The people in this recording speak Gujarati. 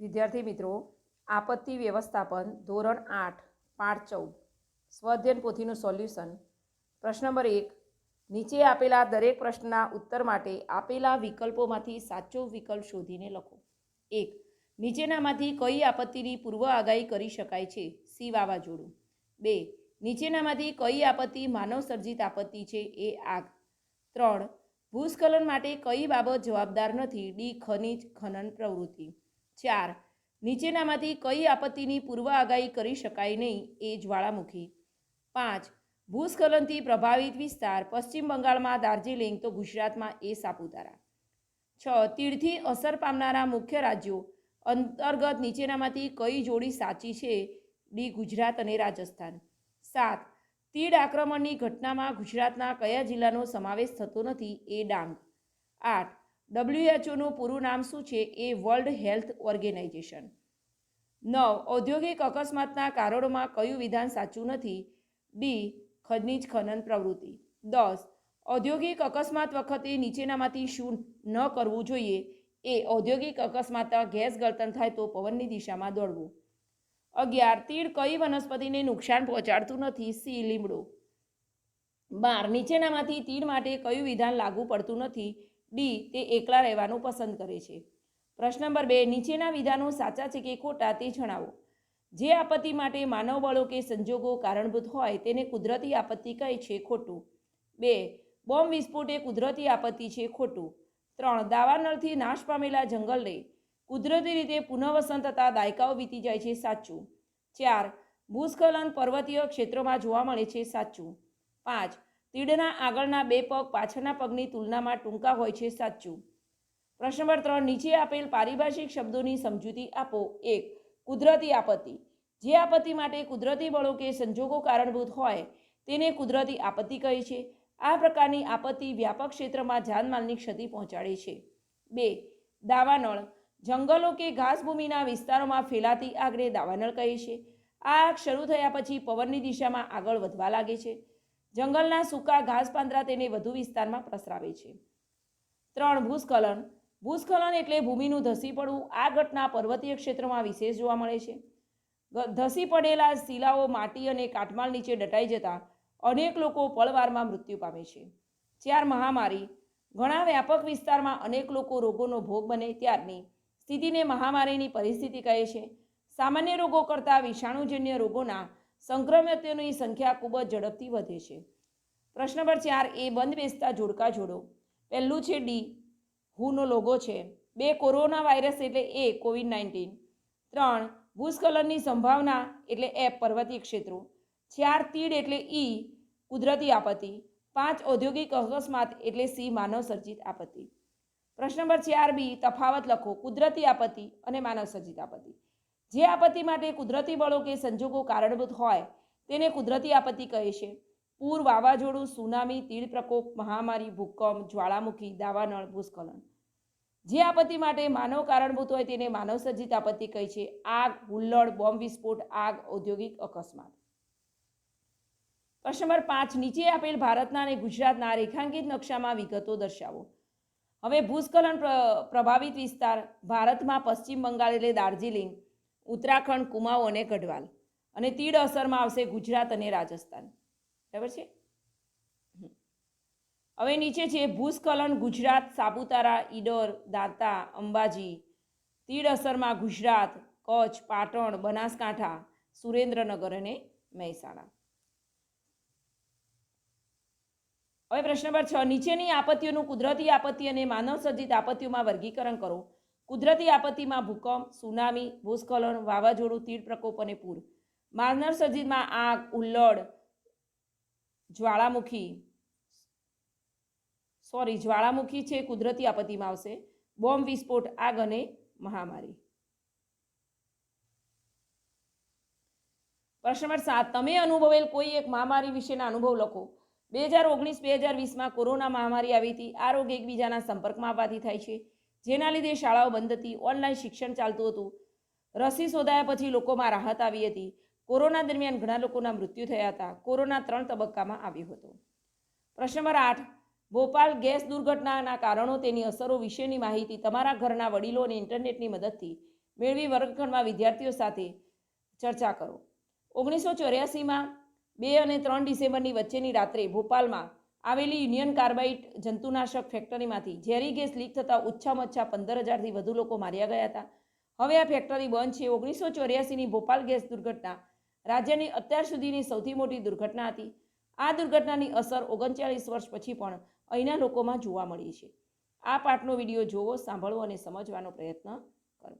વિદ્યાર્થી મિત્રો, આપત્તિ વ્યવસ્થાપન ધોરણ આઠ, પાઠ ચૌદ સ્વઅધ્યયન પોથીનું સોલ્યુશન. પ્રશ્ન નંબર એક, નીચે આપેલા દરેક પ્રશ્નના ઉત્તર માટે આપેલા વિકલ્પોમાંથી સાચો વિકલ્પ શોધીને લખો. એક, નીચેનામાંથી કઈ આપત્તિની પૂર્વ આગાહી કરી શકાય છે? સી, વાવાઝોડું. બે, નીચેનામાંથી કઈ આપત્તિ માનવસર્જિત આપત્તિ છે? એ, આગ. ત્રણ, ભૂસ્ખલન માટે કઈ બાબત જવાબદાર નથી? ડી, ખનિજ, ખનન પ્રવૃત્તિ. ચાર. નીચેનામાંથી કઈ આપત્તિની પૂર્વ આગાહી કરી શકાય નહીં એ જ્વાળામુખી. પાંચ. ભૂસ્ખલનથી પ્રભાવિત વિસ્તાર પશ્ચિમ બંગાળમાં દાર્જિલિંગ તો ગુજરાતમાં એ સાપુતારા. છ. તીડથી અસર પામનારા મુખ્ય રાજ્યો. અંતર્ગત નીચેનામાંથી કઈ જોડી સાચી છે ડી ગુજરાત અને રાજસ્થાન. સાત. તીડ આક્રમણની ઘટનામાં ગુજરાતના કયા જિલ્લાનો સમાવેશ થતો નથી એ ડાંગ. આઠ. ડબ્લ્યુએચઓનું પૂરું નામ શું છે? એ વર્લ્ડ હેલ્થ ઓર્ગેનાઇઝેશન નવ, ઔદ્યોગિક અકસ્માતના કારણોમાં કયું વિધાન સાચું નથી? ડી ખનિજ ખનન પ્રવૃત્તિ. દસ, ઔદ્યોગિક અકસ્માત વખતે નીચેનામાંથી શું ન કરવું જોઈએ? એ, ઔદ્યોગિક અકસ્માતમાં ગેસ ગળતન થાય તો પવનની દિશામાં દોડવું. અગિયાર, તીડ કઈ વનસ્પતિને નુકસાન પહોંચાડતું નથી? સી, લીમડો. બાર, નીચેનામાંથી તીડ માટે કયું વિધાન લાગુ પડતું નથી? ડી તે એકલા રહેવાનું પસંદ કરે છે. પ્રશ્ન નંબર બે, નીચેના વિધાનો સાચા છે કે ખોટા તે જણાવો. જે આપત્તિ માટે માનવ બળો કે સંજોગો કારણભૂત હોય તેને કુદરતી આપત્તિ કહે છે ખોટું. બે, બોમ્બ વિસ્ફોટ એ કુદરતી આપત્તિ છે ખોટું. ત્રણ, દાવાનળથી નાશ પામેલા જંગલને કુદરતી રીતે પુનઃવસન થતા દાયકાઓ વીતી જાય છે સાચું. ચાર, ભૂસ્ખલન પર્વતીય ક્ષેત્રોમાં જોવા મળે છે સાચું. પાંચ તીડના આગળના બે પગ પાછળના પગની તુલનામાં ટૂંકા હોય છે સાચું. પ્રશ્ન નંબર ત્રણ, નીચે આપેલ પારિભાષિક શબ્દોની સમજૂતી આપો. એક, કુદરતી આપત્તિ. જે આપત્તિ માટે કુદરતી બળો કે સંજોગો કારણભૂત હોય, તેને કુદરતી આપત્તિ કહે છે. આ પ્રકારની આપત્તિ વ્યાપક ક્ષેત્રમાં જાનમાલની ક્ષતિ પહોંચાડે છે. બે, દાવાનળ. જંગલો કે ઘાસભૂમિના વિસ્તારોમાં ફેલાતી આગને દાવાનળ કહે છે. આ આગ શરૂ થયા પછી પવનની દિશામાં આગળ વધવા લાગે છે. જંગલના સૂકા ઘાસ પાંદડા તેને વધુ વિસ્તારમાં પ્રસરાવે છે. ત્રણ, ભૂસ્ખલન. ભૂસ્ખલન એટલે ભૂમિનું ધસી પડવું. આ ઘટના પર્વતીય ક્ષેત્રમાં વિશેષ જોવા મળે છે. ધસી પડેલા શિલાઓ માટી અને કાટમાળ નીચે દટાઈ જતા અનેક લોકો પળવારમાં મૃત્યુ પામે છે. ચાર, મહામારી. ઘણા વ્યાપક વિસ્તારમાં અનેક લોકો રોગોનો ભોગ બને ત્યારની સ્થિતિને મહામારીની પરિસ્થિતિ કહે છે. સામાન્ય રોગો કરતાં વિષાણુજન્ય રોગોના સંક્રમિતોની સંખ્યા ખૂબ જ ઝડપથી વધે છે. પ્રશ્ન નંબર ચાર, એ બંધ બેસતા જોડકા જોડો. પહેલું છે ડી હુનો લોગો છે. બે, કોરોના વાયરસ એટલે એ, કોવિડ નાઇન્ટીન. ત્રણ, ભૂસ્ખલનની સંભાવના એટલે એ પર્વતીય ક્ષેત્રો. ચાર, તીડ એટલે ઈ, કુદરતી આપત્તિ. પાંચ, ઔદ્યોગિક અકસ્માત એટલે સી, માનવ સર્જિત આપત્તિ. પ્રશ્ન નંબર ચાર બી, તફાવત લખો. કુદરતી આપત્તિ અને માનવ સર્જિત આપત્તિ. જે આપત્તિ માટે કુદરતી બળો કે સંજોગો કારણભૂત હોય, તેને કુદરતી આપત્તિ કહે છે. પૂર, વાવાઝોડું, સુનામી, તીડ પ્રકોપ, મહામારી, ભૂકંપ, જ્વાળામુખી, દાવાનળ, ભૂસ્ખલન. જે આપત્તિ માટે માનવ કારણભૂત હોય તેને માનવ સર્જિત આપત્તિ કહે છે. આગ, હુલ્લડ, બોમ્બ વિસ્ફોટ, આગ, ઔદ્યોગિક અકસ્માત. પ્રશ્ન નંબર પાંચ. નીચે આપેલ ભારતના અને ગુજરાતના રેખાંકિત નકશામાં વિગતો દર્શાવો. હવે ભૂસ્ખલન પ્ર- પ્રભાવિત વિસ્તાર ભારતમાં પશ્ચિમ બંગાળ એટલે દાર્જિલિંગ. ઉત્તરાખંડ કુમાઉ અને ગઢવાલ. અને તીડ અસરમાં આવશે ગુજરાત અને રાજસ્થાન. બરાબર છે. હવે નીચે છે ભૂસ્ખલન, ગુજરાત, સાપુતારા, ઈડર, દાંતા, અંબાજી, તીડ અસરમાં ગુજરાત, કચ્છ, પાટણ, બનાસકાંઠા, સુરેન્દ્રનગર અને મહેસાણા. હવે પ્રશ્ન નંબર છ. નીચેની આપત્તિઓનું કુદરતી આપત્તિ અને માનવસર્જિત આપત્તિઓમાં વર્ગીકરણ કરો. કુદરતી આપત્તિમાં ભૂકંપ, સુનામી, ભૂસ્ખલન, વાવાઝોડું, તીડ પ્રકોપ અને પૂર. માનવ સર્જિતમાં આગ, ઉલ્લડ, જ્વાળામુખી. સોરી જ્વાળામુખી છે, કુદરતી આપત્તિમાં આવશે. બોમ્બ વિસ્ફોટ, આગ અને મહામારી. પ્રશ્ન નંબર સાત, તમે અનુભવેલ કોઈ એક મહામારી વિશેના અનુભવ લખો. બે હજાર ઓગણીસ, બે હજાર વીસમાં કોરોના મહામારી આવી હતી. આ રોગ એકબીજાના સંપર્કમાં આવવાથી થાય છે. જેના લીધે શાળાઓ બંધ હતી, ઓનલાઈન શિક્ષણ ચાલતું હતું. રસી શોધાયા પછી લોકોમાં રાહત આવી હતી. કોરોના દરમિયાન ઘણા લોકોના મૃત્યુ થયા હતા. કોરોના ત્રણ તબક્કામાં આવ્યો હતો. પ્રશ્ન નંબર આઠ, ભોપાલ ગેસ દુર્ઘટનાના કારણો, તેની અસરો વિશેની માહિતી તમારા ઘરના વડીલો અને ઇન્ટરનેટની મદદથી મેળવી વર્ગખંડમાં વિદ્યાર્થીઓ સાથે ચર્ચા કરો. ઓગણીસો ચોર્યાસીમાં બે અને ત્રણ ડિસેમ્બરની વચ્ચેની રાત્રે ભોપાલમાં આવેલી યુનિયન કાર્બાઇટ જંતુનાશક ફેક્ટરીમાંથી ઝેરી ગેસ લીક થતાં ઓછામાં ઓછા પંદર હજારથી વધુ લોકો માર્યા ગયા હતા. હવે આ ફેક્ટરી બંધ છે. ઓગણીસો ચોર્યાસીની ભોપાલ ગેસ દુર્ઘટના રાજ્યની અત્યાર સુધીની સૌથી મોટી દુર્ઘટના હતી. આ દુર્ઘટનાની અસર ઓગણચાળીસ વર્ષ પછી પણ અહીંના લોકોમાં જોવા મળી છે. આ પાઠનો વીડિયો જોવો સાંભળવો અને સમજવાનો પ્રયત્ન કરવો.